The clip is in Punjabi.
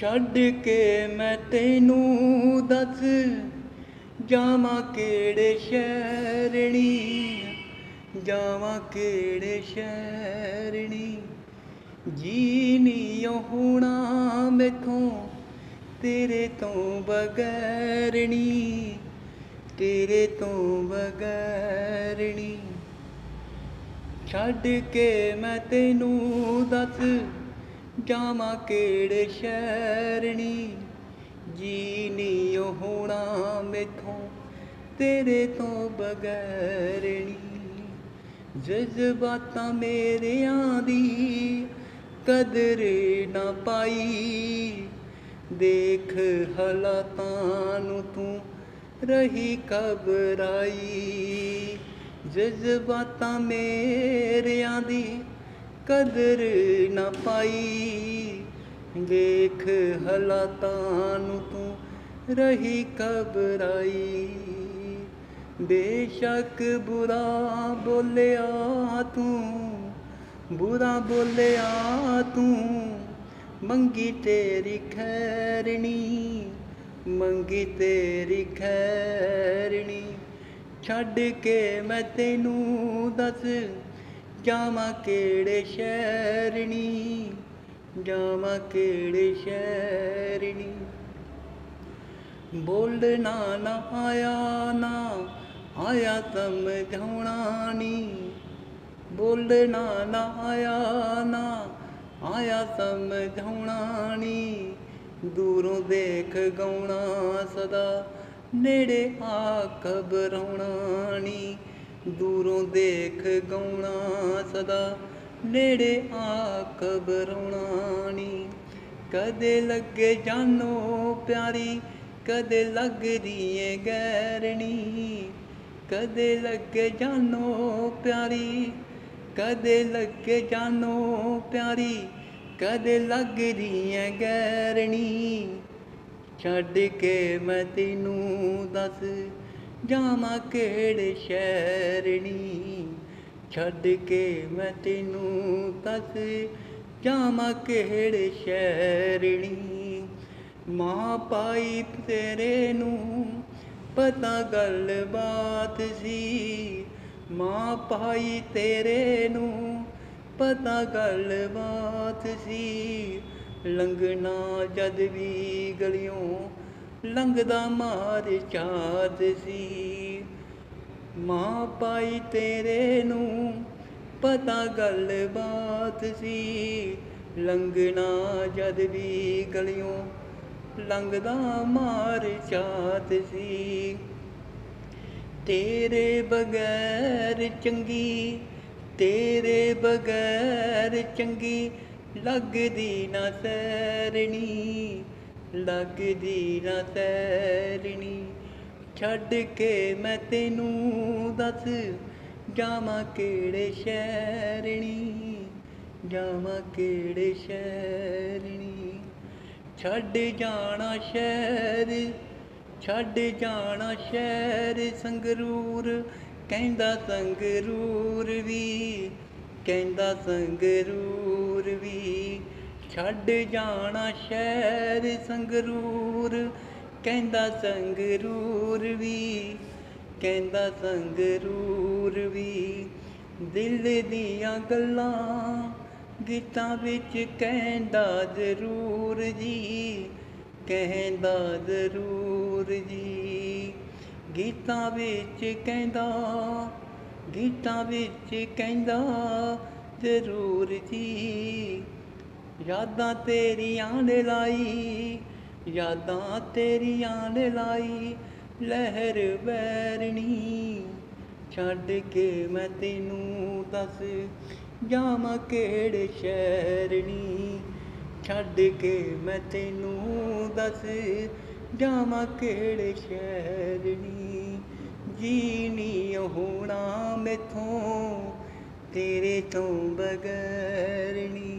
ਛੱਡ ਕੇ ਮੈਂ ਤੈਨੂੰ ਦੱਸ ਜਾਵਾਂ ਕਿਹੜੇ ਸ਼ਹਿਰਣੀ ਜਾਵਾਂ ਕਿਹੜੇ ਸ਼ਹਿਰਣੀ ਜੀ ਨੀ ਹੋਣਾ ਮੈਥੋਂ ਤੇਰੇ ਤੋਂ ਬਗੈਰਣੀ ਤੇਰੇ ਤੋਂ ਬਗੈਰਣੀ ਛੱਡ ਕੇ ਮੈਂ ਤੈਨੂੰ ਦੱਸ ਜਾਵਾਂ ਕਿਹੜੇ ਸ਼ਹਿਰਣੀ ਜੀ ਨੀ ਹੋਣਾ ਮੇਥੋਂ ਤੇਰੇ ਤੋਂ ਬਗੈਰਣੀ ਜਜ਼ਬਾਤਾਂ ਮੇਰਿਆਂ ਦੀ ਕਦਰ ਨਾ ਪਾਈ। ਦੇਖ ਹਾਲਾਤਾਂ ਨੂੰ ਤੂੰ ਰਹੀ ਕਬਰਾਈ ਜਜ਼ਬਾਤਾਂ ਮੇਰਿਆਂ ਦੀ ਕਦਰ ਨਾ ਪਾਈ। ਦੇਖ ਹਾਲਾਤਾਂ ਨੂੰ ਤੂੰ ਰਹੀ ਕਬਰਾਈ ਬੇਸ਼ੱਕ ਬੁਰਾ ਬੋਲਿਆ ਤੂੰ, ਬੁਰਾ ਬੋਲਿਆ ਤੂੰ। ਮੰਗੀ ਤੇਰੀ ਖੈਰਣੀ, ਮੰਗੀ ਤੇਰੀ ਖੈਰਣੀ। ਛੱਡ ਕੇ ਮੈਂ ਤੈਨੂੰ ਦੱਸ ਜਾਵਾਂ ਕਿਹੜੇ ਸ਼ਹਿਰਣੀ ਜਾਵਾਂ ਕਿਹੜੇ ਸ਼ਹਿਰਣੀ ਬੋਲਣਾ ਨਾ ਆਇਆ ਨਾ ਆਇਆ ਸਮਝਾਉਣਾ ਨੀ। ਬੋਲਣਾ ਨਾ ਆਇਆ ਨਾ ਆਇਆ ਸਮਝਾਉਣਾ ਨੀ। ਦੂਰੋਂ ਦੇਖ ਗਾਉਣਾ ਸਦਾ, ਨੇੜੇ ਆ ਕਬਰਾਉਣਾ ਨੀ। ਦੂਰੋਂ ਦੇਖ ਗਾਉਣਾ ਸਦਾ, ਨੇੜੇ ਆ ਕਬਰਾਉਣਾ ਨੀ। ਕਦੇ ਲੱਗੇ ਜਾਨੋ ਪਿਆਰੀ, ਕਦੇ ਲੱਗਦੀ ਏ ਗੈਰਣੀ ਕਦੇ ਲੱਗੇ ਜਾਨੋ ਪਿਆਰੀ, ਕਦੇ ਲੱਗੇ ਜਾਨੋ ਪਿਆਰੀ, ਕਦੇ ਲੱਗਦੀ ਏ ਗੈਰਣੀ ਛੱਡ ਕੇ ਮੈਂ ਤੈਨੂੰ ਦੱਸ ਜਾਵਾਂ ਕਿਹੜੇ ਸ਼ਹਿਰਣੀ ਛੱਡ ਕੇ ਮੈਂ ਤੈਨੂੰ ਦੱਸ ਜਾਵਾਂ ਕਿਹੜੇ ਸ਼ਹਿਰਣੀ ਮਾਂ ਪਾਈ ਤੇਰੇ ਨੂੰ ਪਤਾ ਗੱਲ ਬਾਤ ਸੀ। ਮਾਂ ਪਾਈ ਤੇਰੇ ਨੂੰ ਪਤਾ ਗੱਲ ਬਾਤ ਸੀ। ਲੰਘਣਾ ਜਦ ਵੀ ਗਲੀਆਂ ਲੰਘਦਾ ਮਾਰ ਚਾਤ ਸੀ ਮਾਂ ਪਾਈ ਤੇਰੇ ਨੂੰ ਪਤਾ ਗੱਲ ਬਾਤ ਸੀ ਲੰਘਣਾ ਜਦ ਵੀ ਗਲੀਆਂ ਲੰਘਦਾ ਮਾਰ ਚਾਤ ਸੀ ਤੇਰੇ ਬਗੈਰ ਚੰਗੀ, ਤੇਰੇ ਬਗੈਰ ਚੰਗੀ ਲੱਗਦੀ ਨਾ ਸੈਰਣੀ ਲੱਗਦੀ ਨਾ ਤੈਰਣੀ ਛੱਡ ਕੇ ਮੈਂ ਤੈਨੂੰ ਦੱਸ, ਜਾਵਾਂ ਕਿਹੜੇ ਸ਼ਹਿਰਣੀ ਜਾਵਾਂ ਕਿਹੜੇ ਸ਼ਹਿਰਣੀ ਛੱਡ ਜਾਣਾ ਸ਼ਹਿਰ, ਛੱਡ ਜਾਣਾ ਸ਼ਹਿਰ ਸੰਗਰੂਰ। ਕਹਿੰਦਾ ਸੰਗਰੂਰ ਵੀ, ਕਹਿੰਦਾ ਸੰਗਰੂਰ ਵੀ। ਛੱਡ ਜਾਣਾ ਸ਼ਹਿਰ ਸੰਗਰੂਰ, ਕਹਿੰਦਾ ਸੰਗਰੂਰ ਵੀ, ਕਹਿੰਦਾ ਸੰਗਰੂਰ ਵੀ। ਦਿਲ ਦੀਆਂ ਗੱਲਾਂ ਗੀਤਾਂ ਵਿੱਚ ਕਹਿੰਦਾ ਜ਼ਰੂਰ ਜੀ, ਕਹਿੰਦਾ ਜ਼ਰੂਰ ਜੀ। ਗੀਤਾਂ ਵਿੱਚ ਕਹਿੰਦਾ, ਗੀਤਾਂ ਵਿੱਚ ਕਹਿੰਦਾ ਜ਼ਰੂਰ ਜੀ। ਯਾਦਾਂ ਤੇਰੀਆਂ ਨੇ ਲਾਈ, ਯਾਦਾਂ ਤੇਰੀਆਂ ਨੇ ਲਾਈ, ਲਹਿਰ ਵੈਰਣੀ ਛੱਡ ਕੇ ਮੈਂ ਤੈਨੂੰ ਦੱਸ ਜਾਵਾਂ ਕਿਹੜੇ ਸ਼ਹਿਰਣੀ ਛੱਡ ਕੇ ਮੈਂ ਤੈਨੂੰ ਦੱਸ ਜਾਵਾਂ ਕਿਹੜੇ ਸ਼ਹਿਰਣੀ ਜੀ ਨੀ ਹੋਣਾ ਮੈਥੋਂ, ਤੇਰੇ ਤੋਂ ਬਗੈਰਣੀ